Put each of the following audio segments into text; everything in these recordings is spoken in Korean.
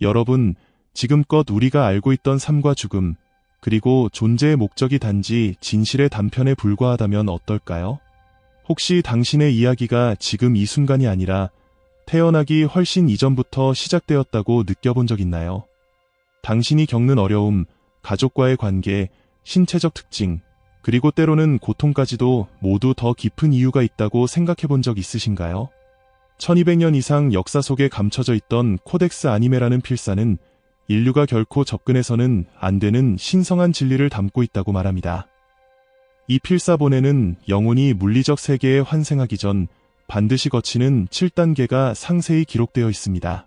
여러분, 지금껏 우리가 알고 있던 삶과 죽음, 그리고 존재의 목적이 단지 진실의 단편에 불과하다면 어떨까요? 혹시 당신의 이야기가 지금 이 순간이 아니라 태어나기 훨씬 이전부터 시작되었다고 느껴본 적 있나요? 당신이 겪는 어려움, 가족과의 관계, 신체적 특징, 그리고 때로는 고통까지도 모두 더 깊은 이유가 있다고 생각해 본 적 있으신가요? 1200년 이상 역사 속에 감춰져 있던 코덱스 아니메라는 필사는 인류가 결코 접근해서는 안 되는 신성한 진리를 담고 있다고 말합니다. 이 필사본에는 영혼이 물리적 세계에 환생하기 전 반드시 거치는 7단계가 상세히 기록되어 있습니다.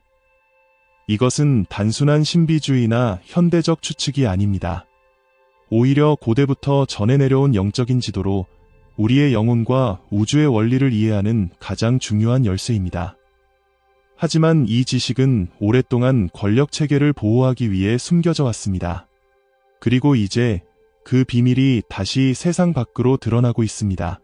이것은 단순한 신비주의나 현대적 추측이 아닙니다. 오히려 고대부터 전해 내려온 영적인 지도로 우리의 영혼과 우주의 원리를 이해하는 가장 중요한 열쇠입니다. 하지만 이 지식은 오랫동안 권력 체계를 보호하기 위해 숨겨져 왔습니다. 그리고 이제 그 비밀이 다시 세상 밖으로 드러나고 있습니다.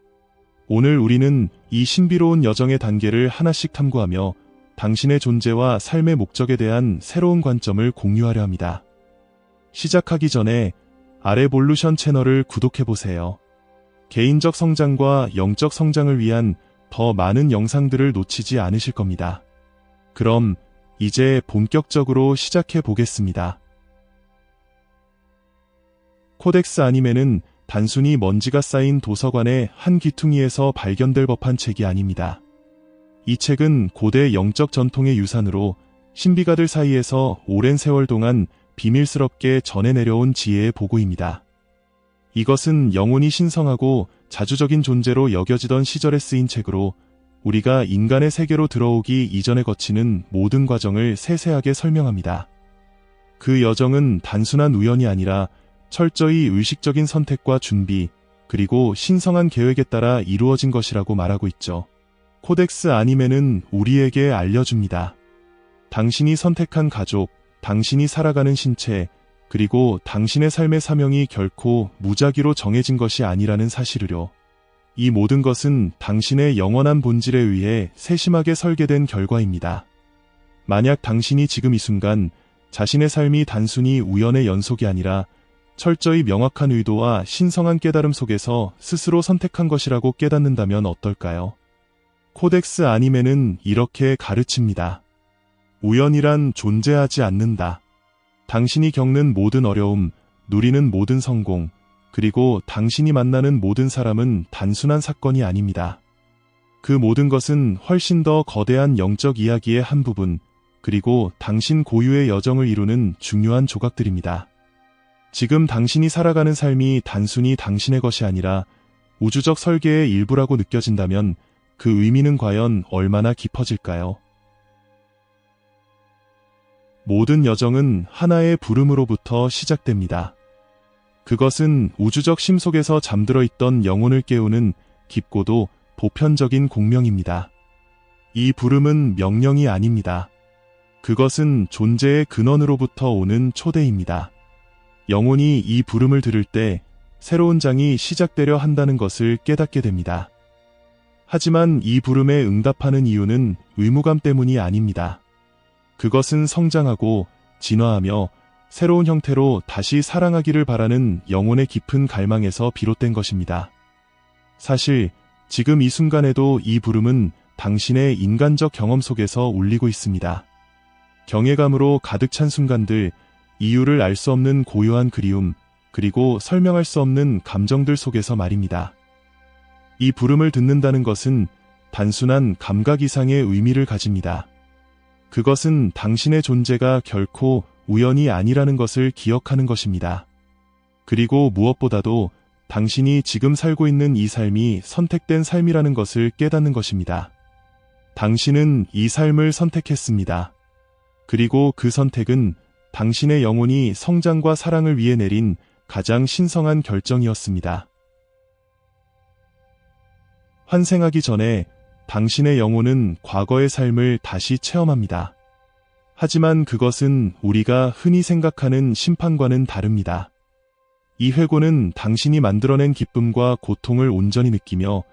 오늘 우리는 이 신비로운 여정의 단계를 하나씩 탐구하며 당신의 존재와 삶의 목적에 대한 새로운 관점을 공유하려 합니다. 시작하기 전에 아레볼루션 채널을 구독해보세요. 개인적 성장과 영적 성장을 위한 더 많은 영상들을 놓치지 않으실 겁니다. 그럼 이제 본격적으로 시작해 보겠습니다. 코덱스 아니메는 단순히 먼지가 쌓인 도서관의 한 귀퉁이에서 발견될 법한 책이 아닙니다. 이 책은 고대 영적 전통의 유산으로 신비가들 사이에서 오랜 세월 동안 비밀스럽게 전해 내려온 지혜의 보고입니다. 이것은 영혼이 신성하고 자주적인 존재로 여겨지던 시절에 쓰인 책으로 우리가 인간의 세계로 들어오기 이전에 거치는 모든 과정을 세세하게 설명합니다. 그 여정은 단순한 우연이 아니라 철저히 의식적인 선택과 준비, 그리고 신성한 계획에 따라 이루어진 것이라고 말하고 있죠. 코덱스 아니메는 우리에게 알려줍니다. 당신이 선택한 가족, 당신이 살아가는 신체, 그리고 당신의 삶의 사명이 결코 무작위로 정해진 것이 아니라는 사실을요. 이 모든 것은 당신의 영원한 본질에 의해 세심하게 설계된 결과입니다. 만약 당신이 지금 이 순간 자신의 삶이 단순히 우연의 연속이 아니라 철저히 명확한 의도와 신성한 깨달음 속에서 스스로 선택한 것이라고 깨닫는다면 어떨까요? 코덱스 아니메는 이렇게 가르칩니다. 우연이란 존재하지 않는다. 당신이 겪는 모든 어려움, 누리는 모든 성공, 그리고 당신이 만나는 모든 사람은 단순한 사건이 아닙니다. 그 모든 것은 훨씬 더 거대한 영적 이야기의 한 부분, 그리고 당신 고유의 여정을 이루는 중요한 조각들입니다. 지금 당신이 살아가는 삶이 단순히 당신의 것이 아니라 우주적 설계의 일부라고 느껴진다면 그 의미는 과연 얼마나 깊어질까요? 모든 여정은 하나의 부름으로부터 시작됩니다. 그것은 우주적 심 속에서 잠들어 있던 영혼을 깨우는 깊고도 보편적인 공명입니다. 이 부름은 명령이 아닙니다. 그것은 존재의 근원으로부터 오는 초대입니다. 영혼이 이 부름을 들을 때 새로운 장이 시작되려 한다는 것을 깨닫게 됩니다. 하지만 이 부름에 응답하는 이유는 의무감 때문이 아닙니다. 그것은 성장하고 진화하며 새로운 형태로 다시 사랑하기를 바라는 영혼의 깊은 갈망에서 비롯된 것입니다. 사실 지금 이 순간에도 이 부름은 당신의 인간적 경험 속에서 울리고 있습니다. 경외감으로 가득 찬 순간들, 이유를 알 수 없는 고요한 그리움, 그리고 설명할 수 없는 감정들 속에서 말입니다. 이 부름을 듣는다는 것은 단순한 감각 이상의 의미를 가집니다. 그것은 당신의 존재가 결코 우연이 아니라는 것을 기억하는 것입니다. 그리고 무엇보다도 당신이 지금 살고 있는 이 삶이 선택된 삶이라는 것을 깨닫는 것입니다. 당신은 이 삶을 선택했습니다. 그리고 그 선택은 당신의 영혼이 성장과 사랑을 위해 내린 가장 신성한 결정이었습니다. 환생하기 전에 당신의 영혼은 과거의 삶을 다시 체험합니다. 하지만 그것은 우리가 흔히 생각하는 심판과는 다릅니다. 이 회고는 당신이 만들어낸 기쁨과 고통을 온전히 느끼며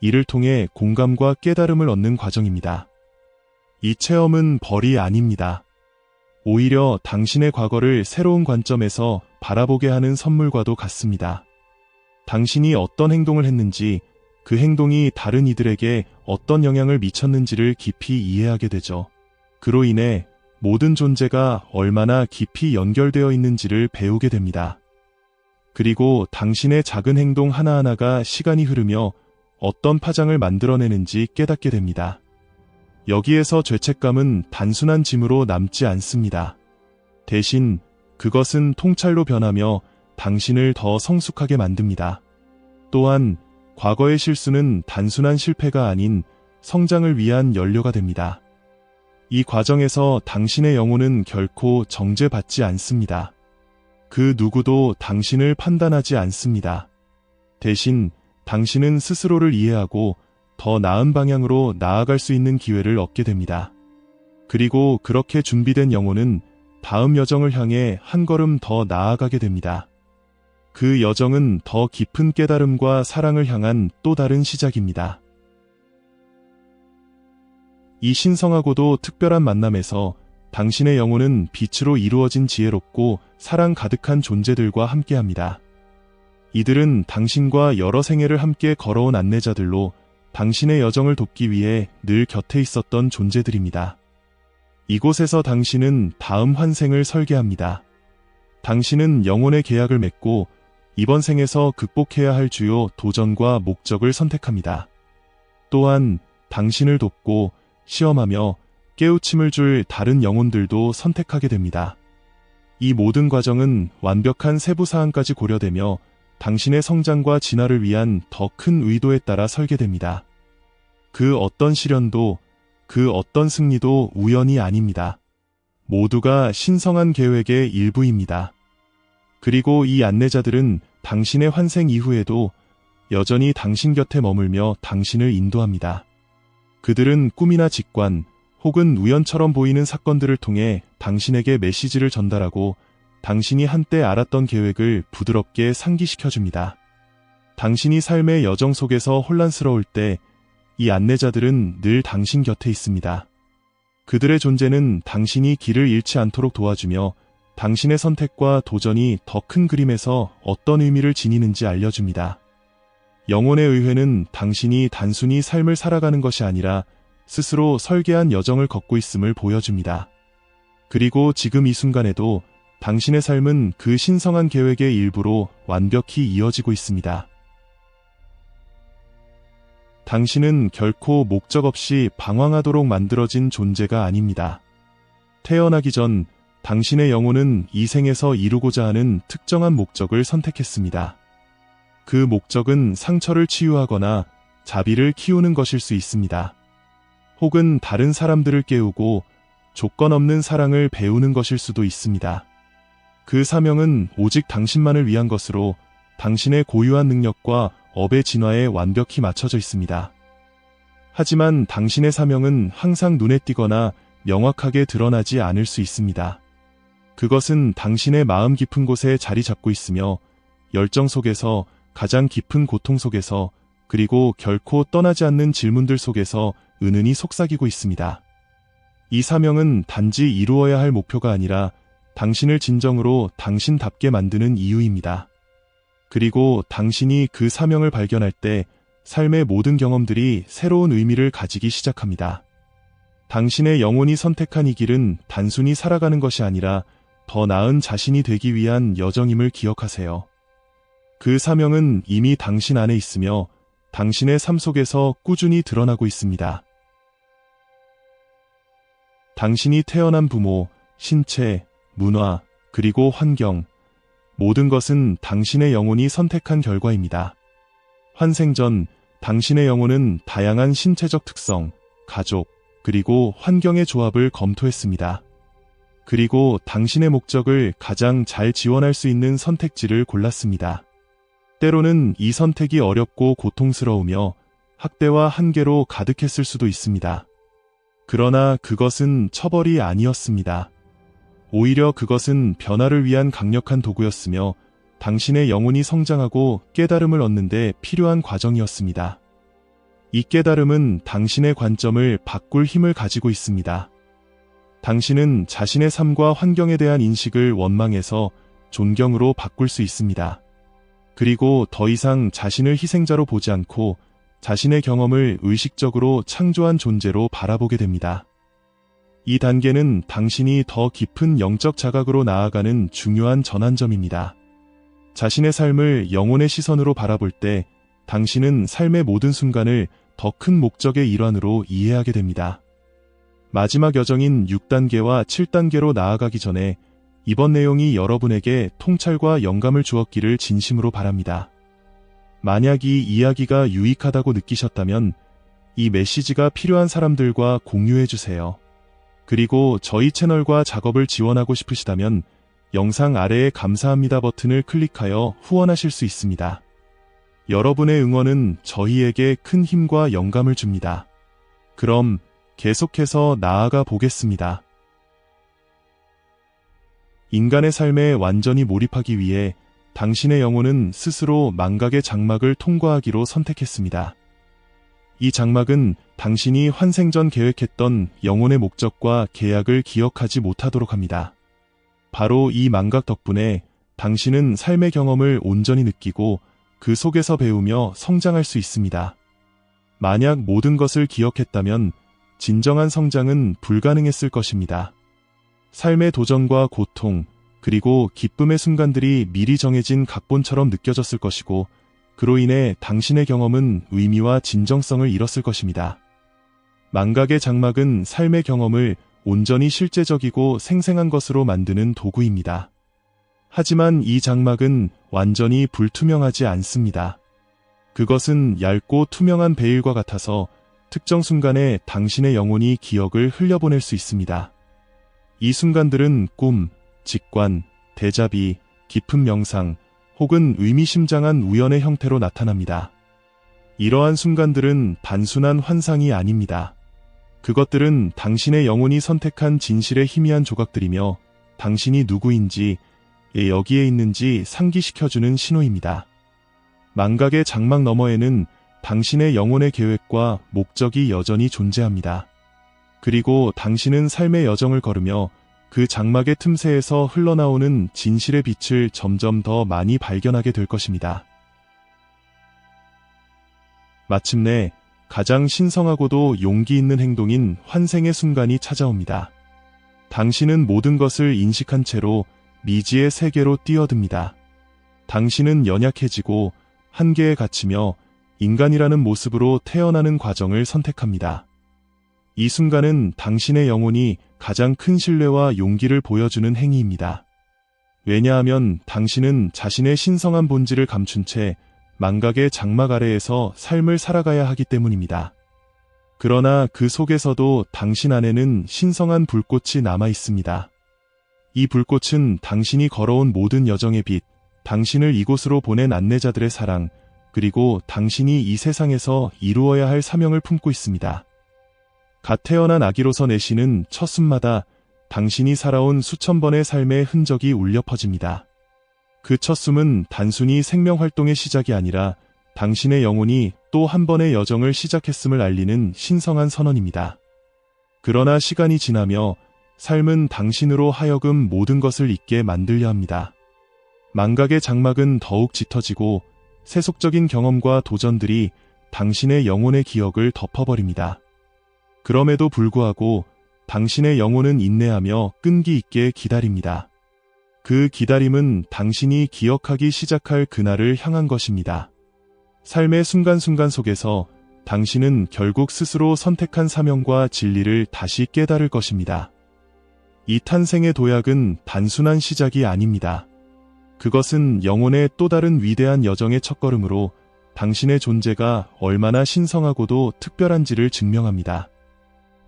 이를 통해 공감과 깨달음을 얻는 과정입니다. 이 체험은 벌이 아닙니다. 오히려 당신의 과거를 새로운 관점에서 바라보게 하는 선물과도 같습니다. 당신이 어떤 행동을 했는지 그 행동이 다른 이들에게 어떤 영향을 미쳤는지를 깊이 이해하게 되죠. 그로 인해 모든 존재가 얼마나 깊이 연결되어 있는지를 배우게 됩니다. 그리고 당신의 작은 행동 하나하나가 시간이 흐르며 어떤 파장을 만들어내는지 깨닫게 됩니다. 여기에서 죄책감은 단순한 짐으로 남지 않습니다. 대신 그것은 통찰로 변하며 당신을 더 성숙하게 만듭니다. 또한 과거의 실수는 단순한 실패가 아닌 성장을 위한 연료가 됩니다. 이 과정에서 당신의 영혼은 결코 정죄받지 않습니다. 그 누구도 당신을 판단하지 않습니다. 대신 당신은 스스로를 이해하고 더 나은 방향으로 나아갈 수 있는 기회를 얻게 됩니다. 그리고 그렇게 준비된 영혼은 다음 여정을 향해 한 걸음 더 나아가게 됩니다. 그 여정은 더 깊은 깨달음과 사랑을 향한 또 다른 시작입니다. 이 신성하고도 특별한 만남에서 당신의 영혼은 빛으로 이루어진 지혜롭고 사랑 가득한 존재들과 함께합니다. 이들은 당신과 여러 생애를 함께 걸어온 안내자들로 당신의 여정을 돕기 위해 늘 곁에 있었던 존재들입니다. 이곳에서 당신은 다음 환생을 설계합니다. 당신은 영혼의 계약을 맺고 이번 생에서 극복해야 할 주요 도전과 목적을 선택합니다. 또한 당신을 돕고 시험하며 깨우침을 줄 다른 영혼들도 선택하게 됩니다. 이 모든 과정은 완벽한 세부 사항까지 고려되며 당신의 성장과 진화를 위한 더 큰 의도에 따라 설계됩니다. 그 어떤 시련도 그 어떤 승리도 우연이 아닙니다. 모두가 신성한 계획의 일부입니다. 그리고 이 안내자들은 당신의 환생 이후에도 여전히 당신 곁에 머물며 당신을 인도합니다. 그들은 꿈이나 직관 혹은 우연처럼 보이는 사건들을 통해 당신에게 메시지를 전달하고 당신이 한때 알았던 계획을 부드럽게 상기시켜줍니다. 당신이 삶의 여정 속에서 혼란스러울 때 이 안내자들은 늘 당신 곁에 있습니다. 그들의 존재는 당신이 길을 잃지 않도록 도와주며 당신의 선택과 도전이 더 큰 그림에서 어떤 의미를 지니는지 알려줍니다. 영혼의 의회는 당신이 단순히 삶을 살아가는 것이 아니라 스스로 설계한 여정을 걷고 있음을 보여줍니다. 그리고 지금 이 순간에도 당신의 삶은 그 신성한 계획의 일부로 완벽히 이어지고 있습니다. 당신은 결코 목적 없이 방황하도록 만들어진 존재가 아닙니다. 태어나기 전 당신의 영혼은 이 생에서 이루고자 하는 특정한 목적을 선택했습니다. 그 목적은 상처를 치유하거나 자비를 키우는 것일 수 있습니다. 혹은 다른 사람들을 깨우고 조건 없는 사랑을 배우는 것일 수도 있습니다. 그 사명은 오직 당신만을 위한 것으로 당신의 고유한 능력과 업의 진화에 완벽히 맞춰져 있습니다. 하지만 당신의 사명은 항상 눈에 띄거나 명확하게 드러나지 않을 수 있습니다. 그것은 당신의 마음 깊은 곳에 자리 잡고 있으며 열정 속에서 가장 깊은 고통 속에서 그리고 결코 떠나지 않는 질문들 속에서 은은히 속삭이고 있습니다. 이 사명은 단지 이루어야 할 목표가 아니라 당신을 진정으로 당신답게 만드는 이유입니다. 그리고 당신이 그 사명을 발견할 때 삶의 모든 경험들이 새로운 의미를 가지기 시작합니다. 당신의 영혼이 선택한 이 길은 단순히 살아가는 것이 아니라 더 나은 자신이 되기 위한 여정임을 기억하세요. 그 사명은 이미 당신 안에 있으며 당신의 삶 속에서 꾸준히 드러나고 있습니다. 당신이 태어난 부모, 신체, 문화, 그리고 환경, 모든 것은 당신의 영혼이 선택한 결과입니다. 환생 전 당신의 영혼은 다양한 신체적 특성, 가족, 그리고 환경의 조합을 검토했습니다. 그리고 당신의 목적을 가장 잘 지원할 수 있는 선택지를 골랐습니다. 때로는 이 선택이 어렵고 고통스러우며 학대와 한계로 가득했을 수도 있습니다. 그러나 그것은 처벌이 아니었습니다. 오히려 그것은 변화를 위한 강력한 도구였으며 당신의 영혼이 성장하고 깨달음을 얻는데 필요한 과정이었습니다. 이 깨달음은 당신의 관점을 바꿀 힘을 가지고 있습니다. 당신은 자신의 삶과 환경에 대한 인식을 원망에서 존경으로 바꿀 수 있습니다. 그리고 더 이상 자신을 희생자로 보지 않고 자신의 경험을 의식적으로 창조한 존재로 바라보게 됩니다. 이 단계는 당신이 더 깊은 영적 자각으로 나아가는 중요한 전환점입니다. 자신의 삶을 영혼의 시선으로 바라볼 때 당신은 삶의 모든 순간을 더 큰 목적의 일환으로 이해하게 됩니다. 마지막 여정인 6단계와 7단계로 나아가기 전에 이번 내용이 여러분에게 통찰과 영감을 주었기를 진심으로 바랍니다. 만약 이 이야기가 유익하다고 느끼셨다면 이 메시지가 필요한 사람들과 공유해 주세요. 그리고 저희 채널과 작업을 지원하고 싶으시다면 영상 아래의 감사합니다 버튼을 클릭하여 후원하실 수 있습니다. 여러분의 응원은 저희에게 큰 힘과 영감을 줍니다. 그럼 계속해서 나아가 보겠습니다. 인간의 삶에 완전히 몰입하기 위해 당신의 영혼은 스스로 망각의 장막을 통과하기로 선택했습니다. 이 장막은 당신이 환생 전 계획했던 영혼의 목적과 계약을 기억하지 못하도록 합니다. 바로 이 망각 덕분에 당신은 삶의 경험을 온전히 느끼고 그 속에서 배우며 성장할 수 있습니다. 만약 모든 것을 기억했다면 진정한 성장은 불가능했을 것입니다. 삶의 도전과 고통, 그리고 기쁨의 순간들이 미리 정해진 각본처럼 느껴졌을 것이고, 그로 인해 당신의 경험은 의미와 진정성을 잃었을 것입니다. 망각의 장막은 삶의 경험을 온전히 실제적이고 생생한 것으로 만드는 도구입니다. 하지만 이 장막은 완전히 불투명하지 않습니다. 그것은 얇고 투명한 베일과 같아서 특정 순간에 당신의 영혼이 기억을 흘려보낼 수 있습니다. 이 순간들은 꿈, 직관, 대자비, 깊은 명상, 혹은 의미심장한 우연의 형태로 나타납니다. 이러한 순간들은 단순한 환상이 아닙니다. 그것들은 당신의 영혼이 선택한 진실의 희미한 조각들이며 당신이 누구인지, 예, 여기에 있는지 상기시켜주는 신호입니다. 망각의 장막 너머에는 당신의 영혼의 계획과 목적이 여전히 존재합니다. 그리고 당신은 삶의 여정을 걸으며 그 장막의 틈새에서 흘러나오는 진실의 빛을 점점 더 많이 발견하게 될 것입니다. 마침내 가장 신성하고도 용기 있는 행동인 환생의 순간이 찾아옵니다. 당신은 모든 것을 인식한 채로 미지의 세계로 뛰어듭니다. 당신은 연약해지고 한계에 갇히며 인간이라는 모습으로 태어나는 과정을 선택합니다. 이 순간은 당신의 영혼이 가장 큰 신뢰와 용기를 보여주는 행위입니다. 왜냐하면 당신은 자신의 신성한 본질을 감춘 채 망각의 장막 아래에서 삶을 살아가야 하기 때문입니다. 그러나 그 속에서도 당신 안에는 신성한 불꽃이 남아 있습니다. 이 불꽃은 당신이 걸어온 모든 여정의 빛, 당신을 이곳으로 보낸 안내자들의 사랑, 그리고 당신이 이 세상에서 이루어야 할 사명을 품고 있습니다. 갓 태어난 아기로서 내쉬는 첫 숨마다 당신이 살아온 수천 번의 삶의 흔적이 울려 퍼집니다. 그 첫 숨은 단순히 생명 활동의 시작이 아니라 당신의 영혼이 또 한 번의 여정을 시작했음을 알리는 신성한 선언입니다. 그러나 시간이 지나며 삶은 당신으로 하여금 모든 것을 잊게 만들려 합니다. 망각의 장막은 더욱 짙어지고 세속적인 경험과 도전들이 당신의 영혼의 기억을 덮어버립니다. 그럼에도 불구하고 당신의 영혼은 인내하며 끈기 있게 기다립니다. 그 기다림은 당신이 기억하기 시작할 그날을 향한 것입니다. 삶의 순간순간 속에서 당신은 결국 스스로 선택한 사명과 진리를 다시 깨달을 것입니다. 이 탄생의 도약은 단순한 시작이 아닙니다. 그것은 영혼의 또 다른 위대한 여정의 첫걸음으로 당신의 존재가 얼마나 신성하고도 특별한지를 증명합니다.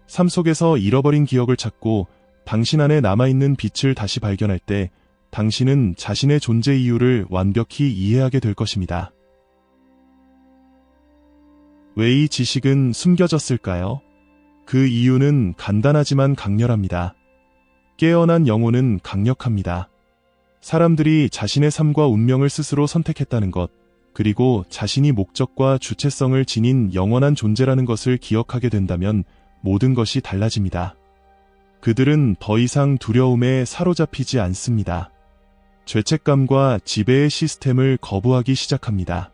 삶 속에서 잃어버린 기억을 찾고 당신 안에 남아있는 빛을 다시 발견할 때 당신은 자신의 존재 이유를 완벽히 이해하게 될 것입니다. 왜 이 지식은 숨겨졌을까요? 그 이유는 간단하지만 강렬합니다. 깨어난 영혼은 강력합니다. 사람들이 자신의 삶과 운명을 스스로 선택했다는 것, 그리고 자신이 목적과 주체성을 지닌 영원한 존재라는 것을 기억하게 된다면 모든 것이 달라집니다. 그들은 더 이상 두려움에 사로잡히지 않습니다. 죄책감과 지배의 시스템을 거부하기 시작합니다.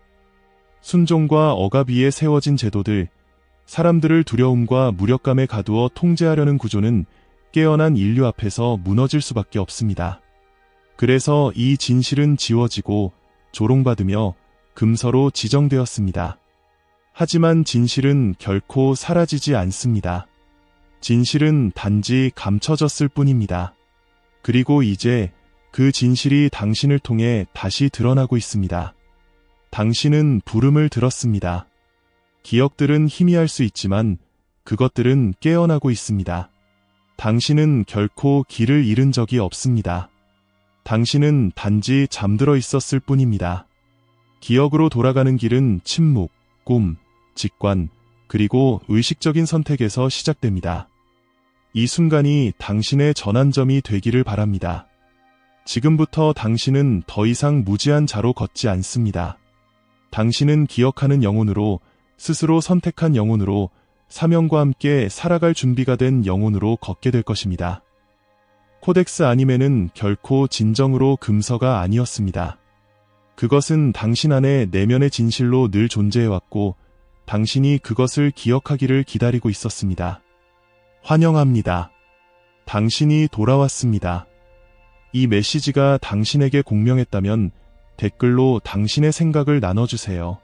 순종과 억압 위에 세워진 제도들, 사람들을 두려움과 무력감에 가두어 통제하려는 구조는 깨어난 인류 앞에서 무너질 수밖에 없습니다. 그래서 이 진실은 지워지고 조롱받으며 금서로 지정되었습니다. 하지만 진실은 결코 사라지지 않습니다. 진실은 단지 감춰졌을 뿐입니다. 그리고 이제 그 진실이 당신을 통해 다시 드러나고 있습니다. 당신은 부름을 들었습니다. 기억들은 희미할 수 있지만 그것들은 깨어나고 있습니다. 당신은 결코 길을 잃은 적이 없습니다. 당신은 단지 잠들어 있었을 뿐입니다. 기억으로 돌아가는 길은 침묵, 꿈, 직관, 그리고 의식적인 선택에서 시작됩니다. 이 순간이 당신의 전환점이 되기를 바랍니다. 지금부터 당신은 더 이상 무지한 자로 걷지 않습니다. 당신은 기억하는 영혼으로 스스로 선택한 영혼으로 사명과 함께 살아갈 준비가 된 영혼으로 걷게 될 것입니다. 코덱스 아니메는 결코 진정으로 금서가 아니었습니다. 그것은 당신 안의 내면의 진실로 늘 존재해왔고 당신이 그것을 기억하기를 기다리고 있었습니다. 환영합니다. 당신이 돌아왔습니다. 이 메시지가 당신에게 공명했다면 댓글로 당신의 생각을 나눠주세요.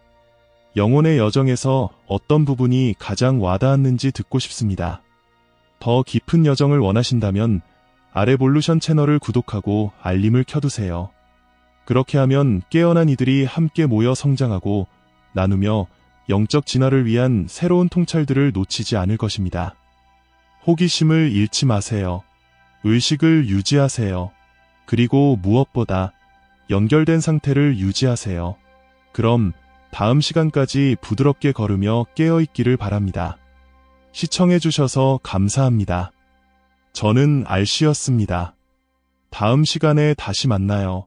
영혼의 여정에서 어떤 부분이 가장 와닿았는지 듣고 싶습니다. 더 깊은 여정을 원하신다면 아레볼루션 채널을 구독하고 알림을 켜두세요. 그렇게 하면 깨어난 이들이 함께 모여 성장하고 나누며 영적 진화를 위한 새로운 통찰들을 놓치지 않을 것입니다. 호기심을 잃지 마세요. 의식을 유지하세요. 그리고 무엇보다 연결된 상태를 유지하세요. 그럼 다음 시간까지 부드럽게 걸으며 깨어있기를 바랍니다. 시청해주셔서 감사합니다. 저는 알씨였습니다. 다음 시간에 다시 만나요.